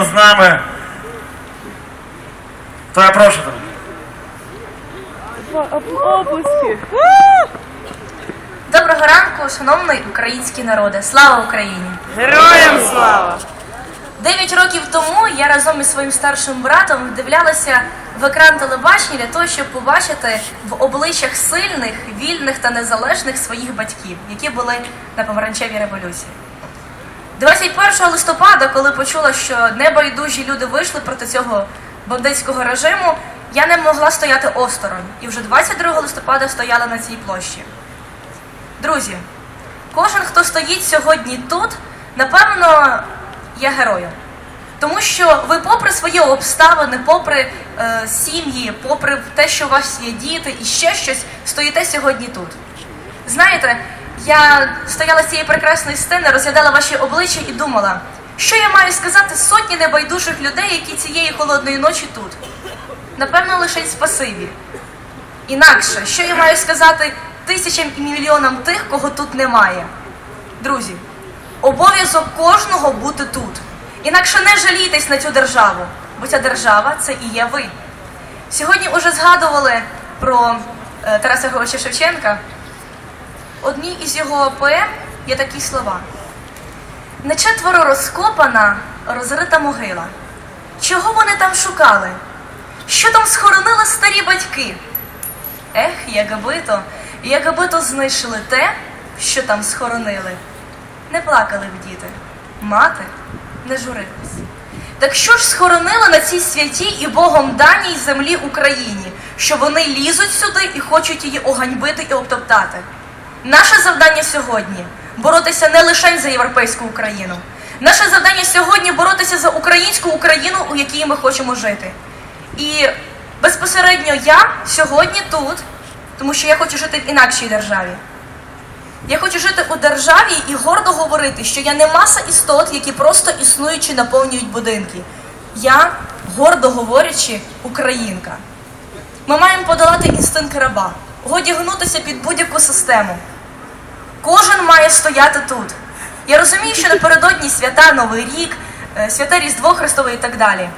з нами. То я прошу тебе. Доброго ранку, шановний український народе. Слава Україні! Героям слава! Дев'ять років тому я разом із своїм старшим братом вдивлялася в екран телебачення для того, щоб побачити в обличчях сильних, вільних та незалежних своїх батьків, які були на помаранчевій революції. 21 листопада, коли почула, що небайдужі люди вийшли проти цього бандитського режиму, я не могла стояти осторонь. І вже 22 листопада стояла на цій площі. Друзі, кожен, хто стоїть сьогодні тут, напевно, є героєм. Тому що ви, попри свої обставини, попри е, сім'ї, попри те, що у вас є діти і ще щось, стоїте сьогодні тут. Знаєте, я стояла з цієї прекрасної сцени, розглядала ваші обличчя і думала, що я маю сказати сотні небайдужих людей, які цієї холодної ночі тут. Напевно, лише спасибі. Інакше, що я маю сказати тисячам і мільйонам тих, кого тут немає? Друзі, обов'язок кожного бути тут. Інакше не жалійтесь на цю державу, бо ця держава це і є ви. Сьогодні вже згадували про е, Тараса Григоровича Шевченка. Одній із його поем є такі слова: не четверо розкопана, розрита могила. Чого вони там шукали? Що там схоронили старі батьки? Ех, якби то, якби то знайшли те, що там схоронили. Не плакали б діти, мати не журилась. Так що ж схоронили на цій святій і Богом даній землі Україні, що вони лізуть сюди і хочуть її оганьбити і обтоптати? Наше завдання сьогодні боротися не лише за європейську Україну. Наше завдання сьогодні боротися за українську Україну, у якій ми хочемо жити. І безпосередньо я сьогодні тут, тому що я хочу жити в інакшій державі. Я хочу жити у державі і гордо говорити, що я не маса істот, які просто існують наповнюють будинки. Я, гордо говорячи, українка. Ми маємо подолати інстинкт раба, годі гнутися під будь-яку систему. Кожен має стояти тут. Я розумію, що напередодні свята, Новий рік, е, святе Різдво Христове і так далі.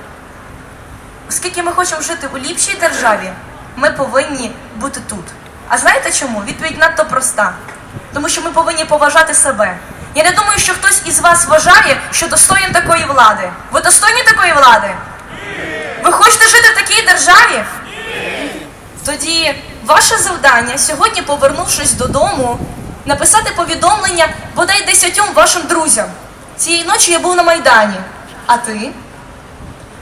Оскільки ми хочемо жити у ліпшій державі, ми повинні бути тут. А знаєте чому? Відповідь надто проста. Тому що ми повинні поважати себе. Я не думаю, що хтось із вас вважає, що достоїн такої влади. Ви достойні такої влади? Ви хочете жити в такій державі? Тоді ваше завдання сьогодні, повернувшись додому, написати повідомлення бодай десятьом вашим друзям. Цієї ночі я був на Майдані. А ти?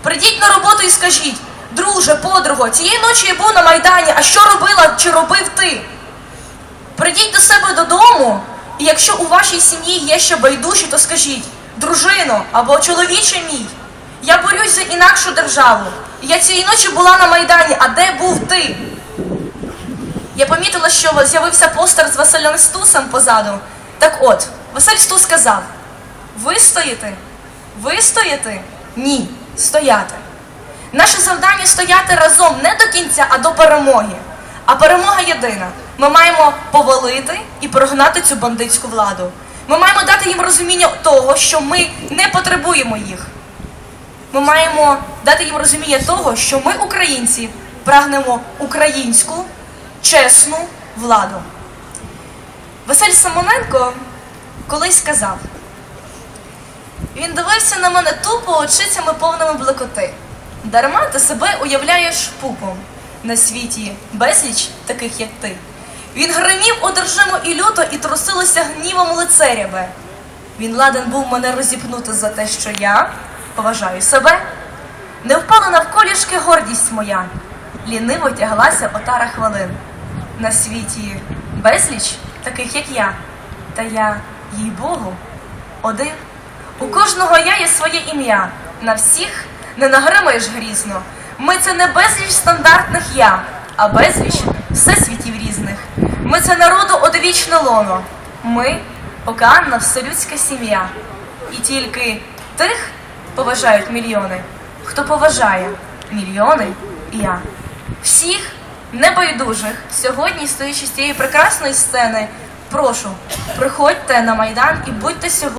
Прийдіть на роботу і скажіть, друже, подруго, цієї ночі я був на Майдані, а що робила чи робив ти? Прийдіть до себе додому, і якщо у вашій сім'ї є ще байдужі, то скажіть, дружино або чоловіче мій, я борюсь за інакшу державу. Я цієї ночі була на Майдані, а де був ти? Я помітила, що з'явився постер з Василем Стусом позаду. Так от, Василь Стус сказав: вистояти? Вистояти? Ні, стояти. Наше завдання стояти разом не до кінця, а до перемоги. А перемога єдина. Ми маємо повалити і прогнати цю бандитську владу. Ми маємо дати їм розуміння того, що ми не потребуємо їх. Ми маємо дати їм розуміння того, що ми, українці, прагнемо українську, чесну владу. Василь Самоненко колись сказав: він дивився на мене тупо очицями повними блекоти. Дарма ти себе уявляєш пупом на світі безліч таких, як ти. Він гримів одержимо і люто, і трусилося гнівом лицаряве. Він ладен був мене розіпнути за те, що я поважаю себе. Не впала навколішки гордість моя, ліниво тяглася отара хвилин. На світі безліч таких, як я, та я, їй Богу, один. У кожного я є своє ім'я, на всіх не нагримаєш грізно. Ми це не безліч стандартних я, а безліч всесвітів різних. Ми це народу одвічне лоно. Ми океанна вселюдська сім'я. І тільки тих поважають мільйони, хто поважає мільйони і я. Всіх небайдужих сьогодні, стоючи з цієї прекрасної сцени, прошу, приходьте на Майдан і будьте сьогодні.